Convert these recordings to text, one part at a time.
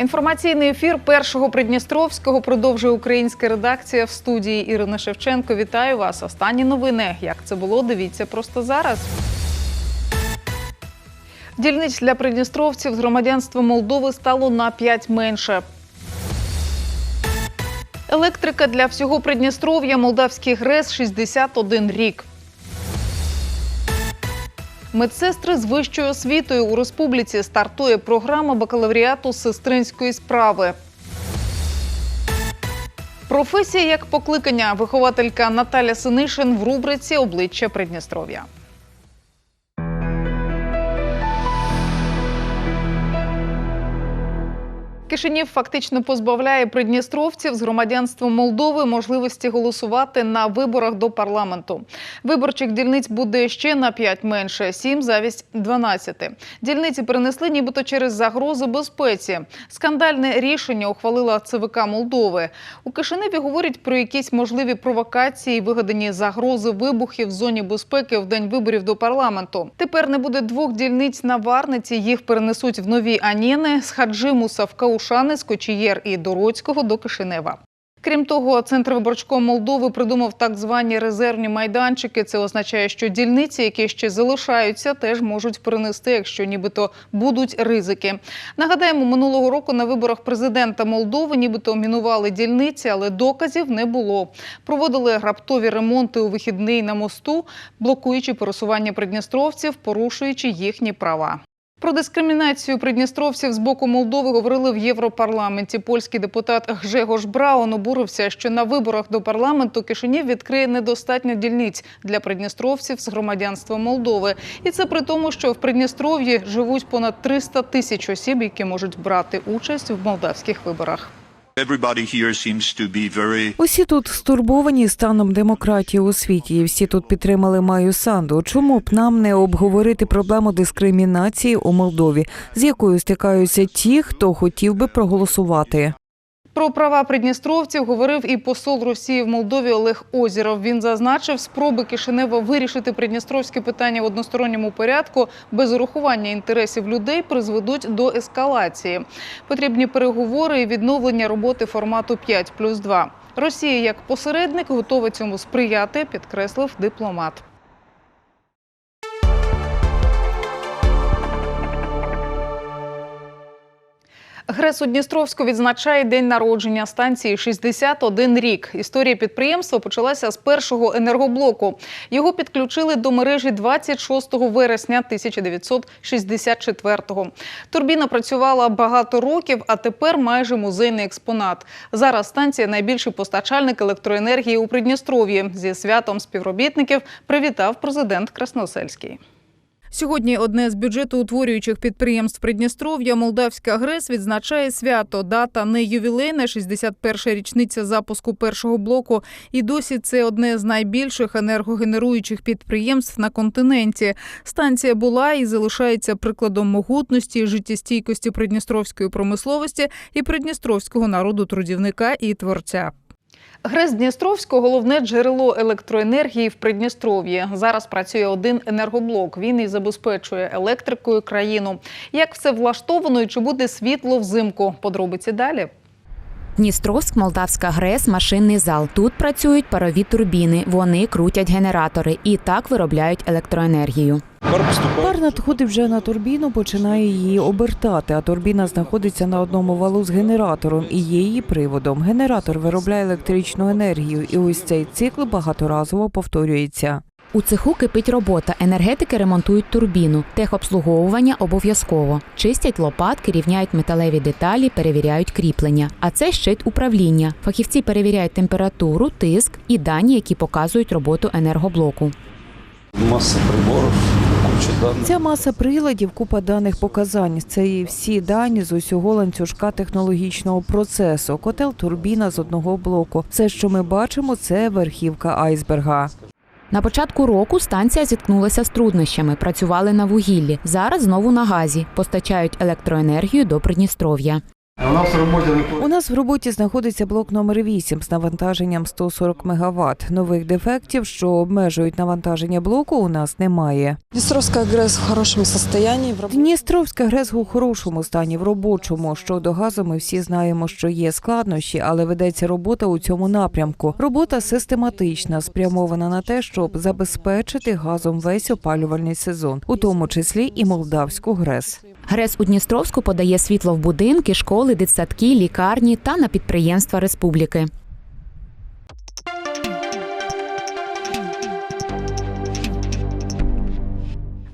Інформаційний ефір першого Придністровського продовжує українська редакція в студії Ірина Шевченко. Вітаю вас. Останні новини. Як це було? Дивіться просто зараз. Дільниць для придністровців з громадянства Молдови стало на 5 менше. Електрика для всього Придністров'я Молдавський ГРЕС 61 рік. Медсестри з вищою освітою у республіці стартує програма бакалавріату сестринської справи. Професія як покликання вихователька Наталя Синишин в рубриці Обличчя Придністров'я. Кишинів фактично позбавляє придністровців з громадянством Молдови можливості голосувати на виборах до парламенту. Виборчих дільниць буде ще на 5 менше 7 замість 12. Дільниці перенесли нібито через загрози безпеці. Скандальне рішення ухвалила ЦВК Молдови. У Кишиневі говорять про якісь можливі провокації, вигадані загрози вибухів в зоні безпеки в день виборів до парламенту. Тепер не буде двох дільниць на Варниці. Їх перенесуть в нові Аніни з Хаджимуса в Каушани, з Кочієр і Дороцького до Кишинева. Крім того, центр виборчком Молдови придумав так звані резервні майданчики. Це означає, що дільниці, які ще залишаються, теж можуть перенести, якщо нібито будуть ризики. Нагадаємо, минулого року на виборах президента Молдови нібито мінували дільниці, але доказів не було. Проводили раптові ремонти у вихідний на мосту, блокуючи пересування придністровців, порушуючи їхні права. Про дискримінацію придністровців з боку Молдови говорили в Європарламенті. Польський депутат Гжегош Браун обурився, що на виборах до парламенту Кишинів відкриє недостатньо дільниць для придністровців з громадянством Молдови. І це при тому, що в Придністров'ї живуть понад 300 тисяч осіб, які можуть брати участь в молдавських виборах. Усі тут стурбовані станом демократії у світі. і Всі тут підтримали Маю Санду. Чому б нам не обговорити проблему дискримінації у Молдові, з якою стикаються ті, хто хотів би проголосувати? Про права придністровців говорив і посол Росії в Молдові Олег Озіров. Він зазначив, спроби Кишинева вирішити придністровське питання в односторонньому порядку без урахування інтересів людей призведуть до ескалації. Потрібні переговори і відновлення роботи формату 5 плюс 2. Росія як посередник готова цьому сприяти, підкреслив дипломат. ГРЕС у Дністровську відзначає день народження станції 61 рік. Історія підприємства почалася з першого енергоблоку. Його підключили до мережі 26 вересня 1964-го. Турбіна працювала багато років, а тепер майже музейний експонат. Зараз станція найбільший постачальник електроенергії у Придністров'ї. Зі святом співробітників привітав президент Красносельський. Сьогодні одне з бюджетоутворюючих підприємств Придністров'я Молдавська ГРЕС відзначає свято. Дата не ювілейна, 61-ша річниця запуску першого блоку. І досі це одне з найбільших енергогенеруючих підприємств на континенті. Станція була і залишається прикладом могутності, життєстійкості придністровської промисловості і придністровського народу трудівника і творця. ГРЕС Дністровського головне джерело електроенергії в Придністров'ї. Зараз працює один енергоблок. Він і забезпечує електрикою країну. Як все влаштовано і чи буде світло взимку? Подробиці далі. Дністровськ, Молдавська ГРЕС, машинний зал. Тут працюють парові турбіни. Вони крутять генератори і так виробляють електроенергію. Пар надходить вже на турбіну, починає її обертати. А турбіна знаходиться на одному валу з генератором і є її приводом. Генератор виробляє електричну енергію, і ось цей цикл багаторазово повторюється. У цеху кипить робота. Енергетики ремонтують турбіну. Техобслуговування обов'язково. Чистять лопатки, рівняють металеві деталі, перевіряють кріплення. А це щит управління. Фахівці перевіряють температуру, тиск і дані, які показують роботу енергоблоку. масса приборов, куча данных. Ця маса приладів, купа даних показань. Це і всі дані з усього ланцюжка технологічного процесу. Котел турбіна з одного блоку. Все, що ми бачимо, це верхівка айсберга. На початку року станція зіткнулася з труднощами. Працювали на вугіллі. Зараз знову на газі. Постачають електроенергію до Придністров'я. У нас в роботі У нас в роботі знаходиться блок номер 8 з навантаженням 140 МВт. Нових дефектів, що обмежують навантаження блоку, у нас немає. Днестровская ГРЭС в хорошем состоянии. В раб- Дністровська ГРЕС у хорошому стані в робочому. Щодо газу, ми всі знаємо, що є складнощі, але ведеться робота у цьому напрямку. Робота систематична, спрямована на те, щоб забезпечити газом весь опалювальний сезон, у тому числі і молдавську ГРЕС. ГРЕС у Дністровську подає світло в будинки, школи, дитсадки, лікарні та на підприємства республіки.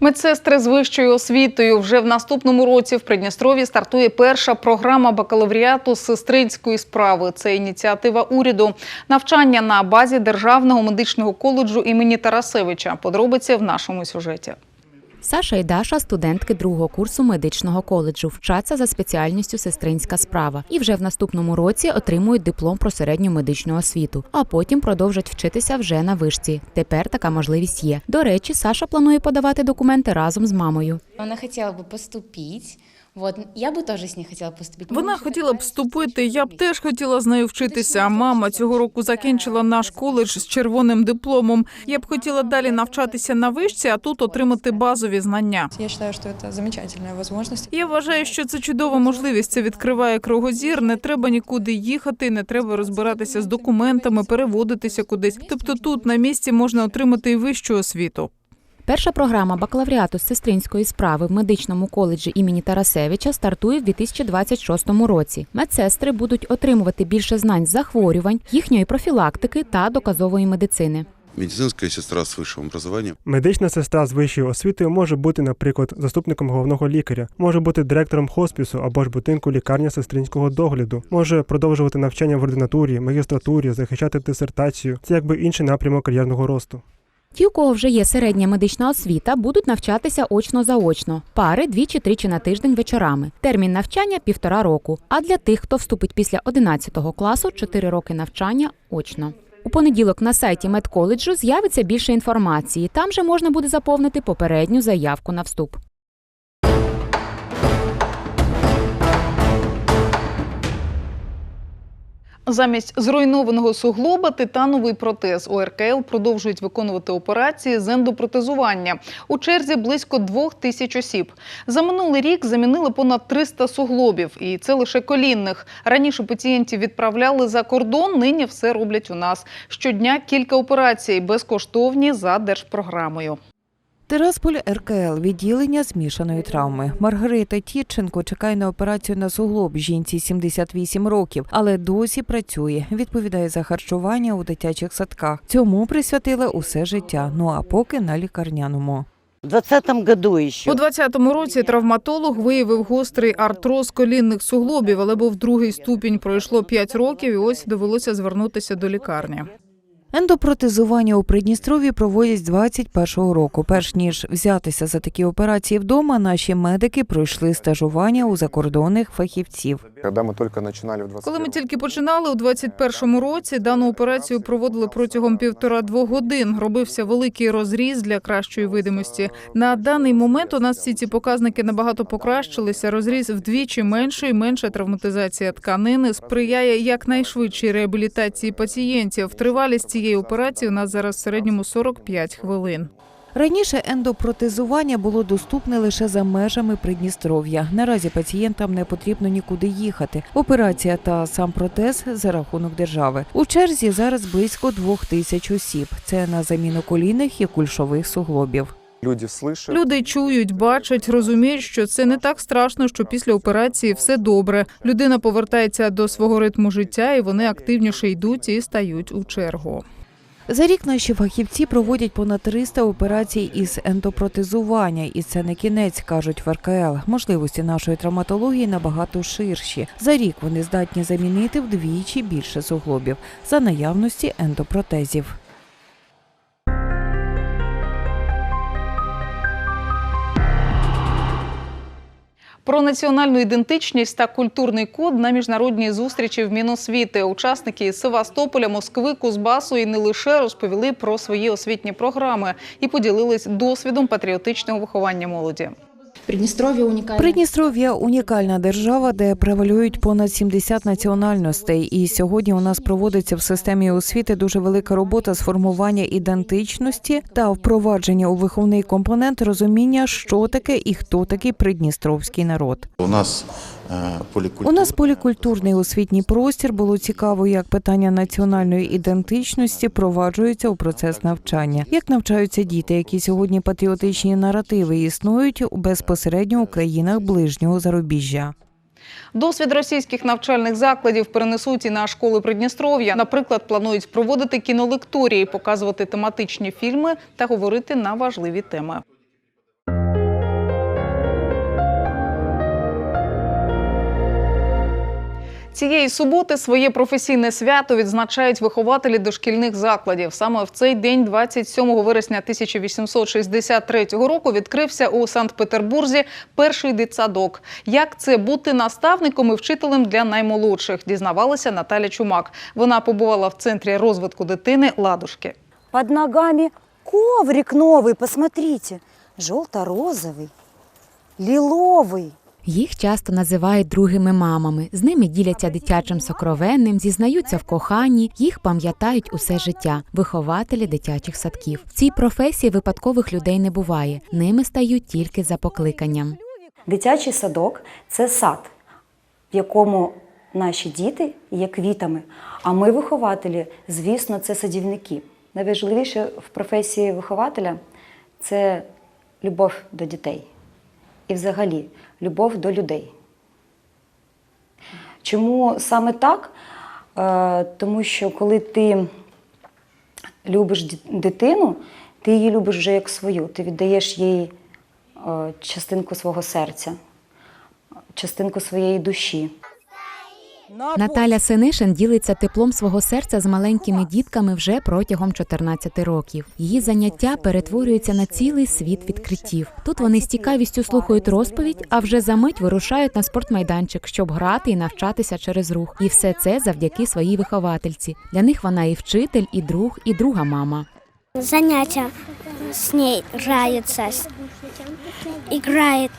Медсестри з вищою освітою вже в наступному році в Придністрові стартує перша програма бакалавріату сестринської справи. Це ініціатива уряду. Навчання на базі Державного медичного коледжу імені Тарасевича. Подробиці в нашому сюжеті. Саша і Даша студентки другого курсу медичного коледжу, вчаться за спеціальністю сестринська справа і вже в наступному році отримують диплом про середню медичну освіту, а потім продовжать вчитися вже на вишці. Тепер така можливість є. До речі, Саша планує подавати документи разом з мамою. Вона хотіла б поступить. Вот, я бы тоже с ней хотела поступить. Мы Вона уже хотіла б договорились, вступити. что Я б поступить. теж хотіла з нею вчитися. Мама цього року закінчила наш коледж з червоним дипломом. Я б хотіла далі навчатися на вишці, а тут отримати базові знання. Я считаю, что это замечательная возможность. Я вважаю, що це чудова можливість. Це відкриває кругозір. Не треба нікуди їхати, не треба розбиратися з документами, переводитися кудись. Тобто тут на місці можна отримати і вищу освіту. Перша програма бакалавріату з сестринської справи в медичному коледжі імені Тарасевича стартує в 2026 році. Медсестри будуть отримувати більше знань з захворювань, їхньої профілактики та доказової медицини. Медицинская сестра с высшим образованием. Медична сестра з вищою освітою може бути, наприклад, заступником головного лікаря, може бути директором хоспісу або ж будинку лікарня сестринського догляду, може продовжувати навчання в ординатурі, магістратурі, захищати дисертацію. Це якби інший напрямок кар'єрного росту. Ті, у кого вже є середня медична освіта, будуть навчатися очно-заочно. Пари двічі-тричі на тиждень вечорами. Термін навчання півтора року. А для тих, хто вступить після 11 класу, 4 роки навчання очно. У понеділок на сайті медколеджу з'явиться більше інформації. Там же можна буде заповнити попередню заявку на вступ. Замість зруйнованого суглоба титановий протез у РКЛ продовжують виконувати операції з ендопротезування. У черзі близько двох тисяч осіб. За минулий рік замінили понад 300 суглобів, і це лише колінних. Раніше пацієнтів відправляли за кордон. Нині все роблять у нас. Щодня кілька операцій безкоштовні за держпрограмою. Тирасполь РКЛ відділення змішаної травми. Маргарита Тітченко чекає на операцію на суглоб. Жінці 78 років, але досі працює. Відповідає за харчування у дитячих садках. Цьому присвятила усе життя. Ну а поки на лікарняному. В 20. У 20-му році травматолог виявив гострий артроз колінних суглобів, але був другий ступінь. Пройшло 5 років, і ось довелося звернутися до лікарні. Ендопротезування у Придністрові проводять з 21-го року. Перш ніж взятися за такі операції вдома, наші медики пройшли стажування у закордонних фахівців. Коли ми тільки починали в Коли ми тільки починали у 21-му році, дану операцію проводили протягом півтора-двох годин. Робився великий розріз для кращої видимості. На даний момент у нас всі ці показники набагато покращилися. Розріз вдвічі менший, менша травматизація тканини сприяє якнайшвидшій реабілітації пацієнтів. Тривалість цієї операції у нас зараз в середньому 45 хвилин. Раніше ендопротезування було доступне лише за межами Придністров'я. Наразі пацієнтам не потрібно нікуди їхати. Операція та сам протез за рахунок держави. У черзі зараз близько двох тисяч осіб. Це на заміну колінних і кульшових суглобів. Люди чують, бачать, розуміють, що це не так страшно, що після операції все добре. Людина повертається до свого ритму життя, і вони активніше йдуть і стають у чергу. За рік наші фахівці проводять понад 300 операцій із ендопротезування, і це не кінець, кажуть в РКЛ. Можливості нашої травматології набагато ширші. За рік вони здатні замінити вдвічі більше суглобів за наявності ендопротезів. Про національну ідентичність та культурний код на міжнародній зустрічі в Міносвіти. Учасники із Севастополя, Москви, Кузбасу і не лише розповіли про свої освітні програми і поділились досвідом патріотичного виховання молоді. Приднестровье унікальна. Придністров'я унікальна держава, де превалюють понад 70 національностей. І сьогодні у нас проводиться в системі освіти дуже велика робота з формування ідентичності та впровадження у виховний компонент розуміння, що таке і хто такий придністровський народ. У нас е. У нас полікультурний освітній простір було цікаво, як питання національної ідентичності впроваджуються у процес навчання, як навчаються діти, які сьогодні патріотичні наративи існують безпосередньо у країнах ближнього зарубіжжя. Досвід російських навчальних закладів перенесуть і на школи Придністров'я. Наприклад, планують проводити кінолекторії, показувати тематичні фільми та говорити на важливі теми. Цієї суботи своє професійне свято відзначають вихователі дошкільних закладів. Саме в цей день, 27 вересня 1863 року, відкрився у Санкт-Петербурзі перший дитсадок. Як це бути наставником і вчителем для наймолодших, дізнавалася Наталя Чумак. Вона побувала в центрі розвитку дитини Ладушки. Под ногами коврик новый, посмотрите. Желто-розовый, лиловый. Їх часто називають другими мамами. З ними діляться дитячим сокровенним, зізнаються в коханні, їх пам'ятають усе життя. Вихователі дитячих садків. В цій професії випадкових людей не буває. Ними стають тільки за покликанням. Дитячий садок це сад, в якому наші діти є квітами. А ми, вихователі, звісно, це садівники. Найважливіше в професії вихователя це любов до дітей. І взагалі любов до людей. Чому саме так? Е, Тому що коли ти любиш дитину, ти її любиш вже як свою. Ти віддаєш їй е, частинку свого серця, частинку своєї душі. Наталя Синишин ділиться теплом свого серця з маленькими дітками вже протягом 14 років. Її заняття перетворюються на цілий світ відкриттів. Тут вони з цікавістю слухають розповідь, а вже за мить вирушають на спортмайданчик, щоб грати і навчатися через рух. І все це завдяки своїй виховательці. Для них вона і вчитель, і друг, і друга мама. Занятия с ней нравится, играет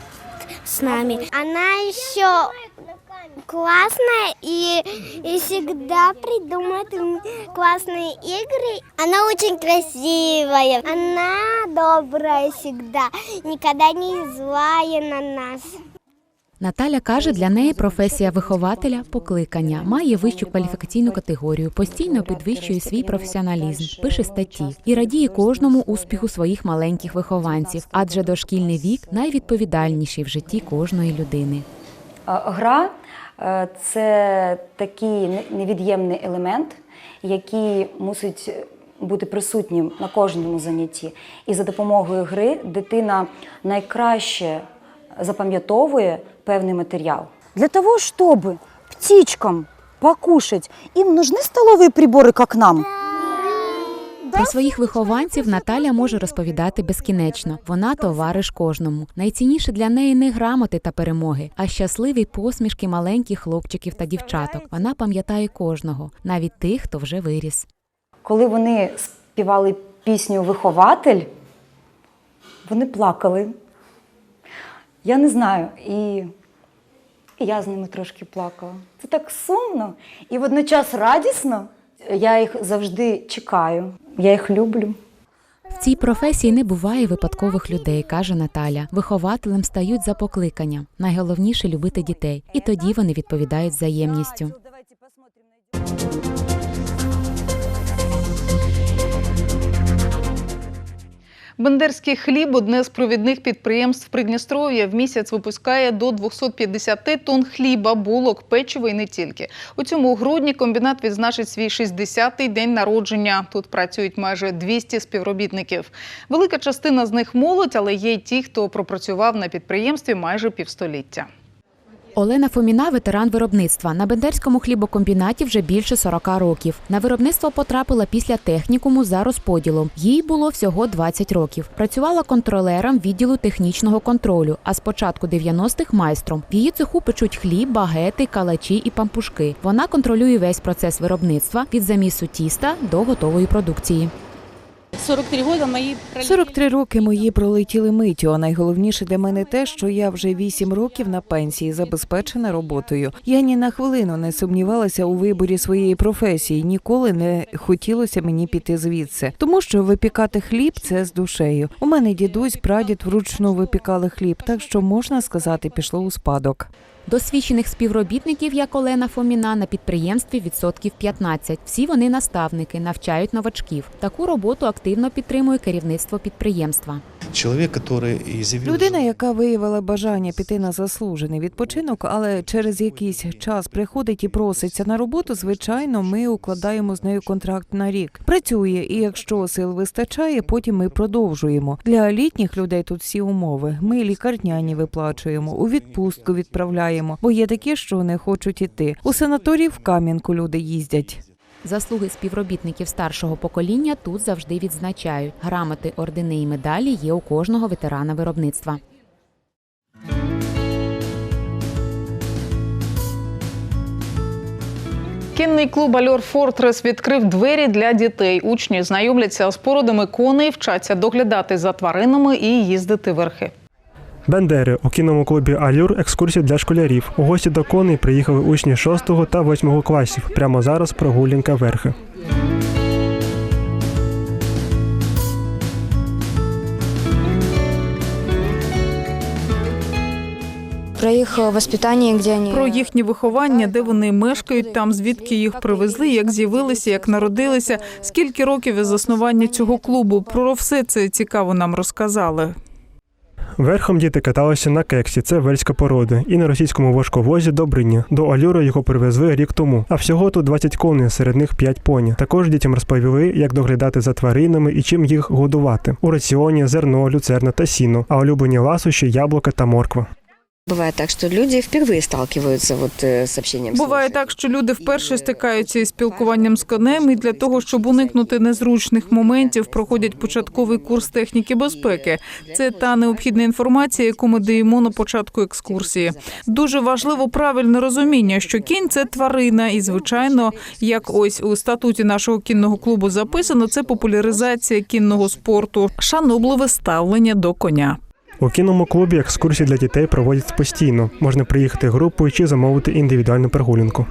с нами. Она еще классная и, и всегда придумывает м, классные игры. Она очень красивая, она добрая всегда, никогда не злая на нас. Наталя каже, для неї професія вихователя покликання має вищу кваліфікаційну категорію, постійно підвищує свій професіоналізм, пише статті і радіє кожному успіху своїх маленьких вихованців, адже дошкільний вік найвідповідальніший в житті кожної людини. Е, Гра е, це такий не- невід'ємний елемент, який мусить бути присутнім на кожному занятті. І за допомогою гри дитина найкраще запам'ятовує певний матеріал. Для того, щоб птичкам покушать, им нужны столовые приборы, как нам. Про своїх вихованців Наталя може розповідати безкінечно. Вона товариш кожному. Найцінніше для неї не грамоти та перемоги, а щасливі посмішки маленьких хлопчиків та дівчаток. Вона пам'ятає кожного, навіть тих, хто вже виріс. Коли вони співали пісню Вихователь, вони плакали. Я не знаю, і, і я з ними трошки плакала. Це так сумно і водночас радісно. Я їх завжди чекаю, я їх люблю. В цій професії не буває випадкових людей, каже Наталя. Вихователем стають за покликання. Найголовніше любити дітей, і тоді вони відповідають взаємністю. Бендерський хліб одне з провідних підприємств Придністров'я в місяць випускає до 250 тонн хліба, булок, печива і не тільки. У цьому грудні комбінат відзначить свій 60-й день народження. Тут працюють майже 200 співробітників. Велика частина з них молодь, але є й ті, хто пропрацював на підприємстві майже півстоліття. Олена Фоміна ветеран виробництва. На Бендерському хлібокомбінаті вже більше 40 років. На виробництво потрапила після технікуму за розподілом. Їй було всього 20 років. Працювала контролером відділу технічного контролю, а з початку 90-х майстром. В її цеху печуть хліб, багети, калачі і пампушки. Вона контролює весь процес виробництва від замісу тіста до готової продукції. 43 года мои 43 роки мої пролетіли миттю. А найголовніше для мене те, що я вже 8 років на пенсії, забезпечена роботою. Я ні на хвилину не сумнівалася у виборі своєї професії. Ніколи не хотілося мені піти звідси, тому що випікати хліб це з душею. У мене дідусь, прадід вручну випікали хліб, так що можна сказати, пішло у спадок. Досвідчених співробітників, як Олена Фоміна, на підприємстві відсотків 15. Всі вони наставники, навчають новачків. Таку роботу активно підтримує керівництво підприємства. Человек, который изъявил Людина, яка виявила бажання піти на заслужений відпочинок, але через якийсь час приходить і проситься на роботу. Звичайно, ми укладаємо з нею контракт на рік. Працює, і якщо сил вистачає, потім ми продовжуємо. Для літніх людей тут всі умови. Ми лікарняні виплачуємо, у відпустку відправляємо, бо є такі, що не хочуть іти. У санаторії в Кам'янку люди їздять. Заслуги співробітників старшого покоління тут завжди відзначають. Грамоти, ордени і медалі є у кожного ветерана виробництва. Кінний клуб Альор Фортрес відкрив двері для дітей. Учні знайомляться з породами коней, вчаться доглядати за тваринами і їздити верхи. Бендери у кінному клубі Алюр екскурсія для школярів. У гості до коней приїхали учні 6 та 8 класів. Прямо зараз прогулянка верхи. Про їх воспитання, де вони... Про їхнє виховання, де вони мешкають, там звідки їх привезли, як з'явилися, як народилися, скільки років із заснування цього клубу. Про все це цікаво нам розказали. Верхом діти каталися на кексі, це вельська порода, і на російському важковозі Добриня. До Алюра його привезли рік тому. А всього тут 20 коней, серед них 5 поні. Також дітям розповіли, як доглядати за тваринами і чим їх годувати. У раціоні зерно, люцерна та сіно, а улюблені ласощі, яблука та морква. Бывает так, что люди впервые сталкиваются вот э, с общением. с Буває так, що люди вперше стикаються із спілкуванням з конем, і для того, щоб уникнути незручних моментів, проходять початковий курс техніки безпеки. Це та необхідна інформація, яку ми даємо на початку екскурсії. Дуже важливо правильне розуміння, що кінь це тварина, і звичайно, як ось у статуті нашого кінного клубу записано, це популяризація кінного спорту, шанобливе ставлення до коня. У кінному клубі екскурсії для дітей проводять постійно. Можна приїхати групою чи замовити індивідуальну прогулянку.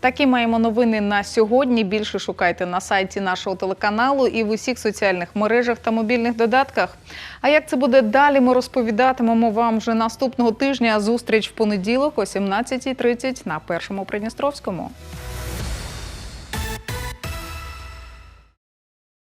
Такі маємо новини на сьогодні. Більше шукайте на сайті нашого телеканалу і в усіх соціальних мережах та мобільних додатках. А як це буде далі, ми розповідатимемо вам вже наступного тижня. Зустріч в понеділок о 17.30 на першому Придністровському.